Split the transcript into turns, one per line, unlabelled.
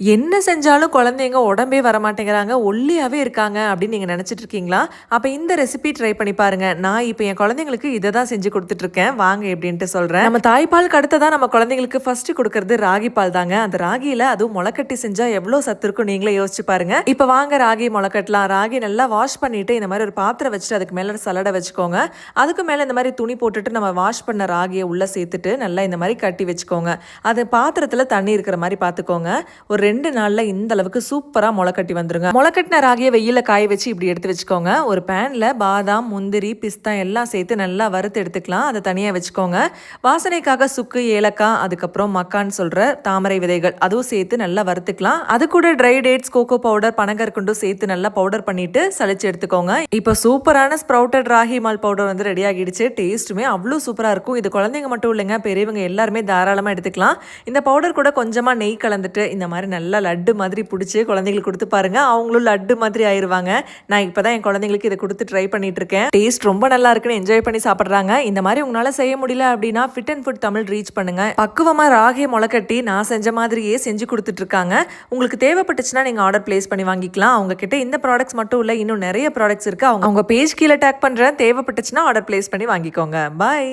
என்ன செஞ்சாலும் குழந்தைங்க உடம்பே வர மாட்டேங்கிறாங்க இருக்காங்க அப்படின்னு நீங்கள் நினச்சிட்டு இருக்கீங்களா? அப்போ இந்த ரெசிபி ட்ரை பண்ணி பாருங்கள் நான் இப்போ என் குழந்தைங்களுக்கு இதை தான் செஞ்சு கொடுத்துட்ருக்கேன் வாங்க எப்படின்ட்டு சொல்கிறேன் நம்ம தாய்ப்பால் அடுத்ததான் நம்ம குழந்தைங்களுக்கு ஃபஸ்ட்டு கொடுக்கறது. ராகி பால் தாங்க. அந்த ராகியில் அதுவும் முளைக்கட்டி செஞ்சால் எவ்வளோ சத்து இருக்கும் நீங்களே யோசிச்சு பாருங்க. இப்போ வாங்க ராகி முளைக்கட்டலாம். ராகி நல்லா வாஷ் பண்ணிவிட்டு இந்த மாதிரி ஒரு பாத்திரம் வச்சுட்டு அதுக்கு மேல சலடை வச்சுக்கோங்க. அதுக்கு மேலே இந்த மாதிரி துணி போட்டுட்டு நம்ம வாஷ் பண்ண ராகியை உள்ளே சேர்த்துட்டு நல்லா இந்த மாதிரி கட்டி வச்சுக்கோங்க. அது பாத்திரத்தில் தண்ணி இருக்கிற மாதிரி பார்த்துக்கோங்க ஒரு ரெண்டு நாள்ல இந்த அளவுக்கு சூப்பரா முளைக்கட்டி வந்துருங்க. முளைக்கட்டின ராகியை வெயில காய வச்சு இப்படி எடுத்து வச்சுக்கோங்க. ஒரு பேன்ல பாதாம் முந்திரி பிஸ்தா எல்லாம் சேர்த்து நல்லா வறுத்து எடுத்துக்கலாம். அதை தனியா வச்சுக்கோங்க. வாசனைக்காக சுக்கு ஏலக்காய் அதுக்கப்புறம் மக்கான்னு சொல்ற தாமரை விதைகள் அதுவும் சேர்த்து நல்லா வறுத்துக்கலாம். அது கூட ட்ரை டேட்ஸ் கோகோ பவுடர் பனங்கற்கண்டும் சேர்த்து நல்லா பவுடர் பண்ணிட்டு சளிச்சு எடுத்துக்கோங்க. இப்போ சூப்பரான ஸ்ப்ரவுட்டட் ராகி மால் பவுடர் வந்து ரெடி ஆகிடுச்சு. டேஸ்ட்டுமே அவ்வளோ சூப்பராக இருக்கும். இது குழந்தைங்க மட்டும் இல்லைங்க பெரியவங்க எல்லாருமே தாராளமாக எடுத்துக்கலாம். இந்த பவுடர் கூட கொஞ்சமாக நெய் கலந்துட்டு இந்த மாதிரி நல்லா லட்டு மாதிரி பிடிச்சி குழந்தைங்களுக்கு கொடுத்து பாருங்க. அவங்களும் லட்டு மாதிரி ஆயிருவாங்க. நான் இப்போ தான் என் குழந்தைங்களுக்கு இதை கொடுத்து ட்ரை பண்ணிட்டு இருக்கேன் டேஸ்ட் ரொம்ப நல்லா இருக்குன்னு என்ஜாய் பண்ணி சாப்பிட்றாங்க. இந்த மாதிரி உங்களால் செய்ய முடியல அப்படின்னா fit and food Tamil reach பண்ணுங்க. பக்குவமாக ராகி முளைக்கட்டி நான் செஞ்ச மாதிரியே செஞ்சு கொடுத்துட்டு இருக்காங்க உங்களுக்கு தேவைப்பட்டுச்சுன்னா நீங்கள் ஆர்டர் பிளேஸ் பண்ணி வாங்கிக்கலாம். அவங்க கிட்ட இந்த ப்ராடக்ட்ஸ் மட்டும் இல்லை இன்னும் நிறைய ப்ராடக்ட்ஸ் இருக்கு. அவங்க அவங்க பேஜ் கீழே டேக் பண்ணுறேன் தேவைப்பட்டுச்சுன்னா ஆர்டர் பிளேஸ் பண்ணி வாங்கிக்கோங்க. பாய்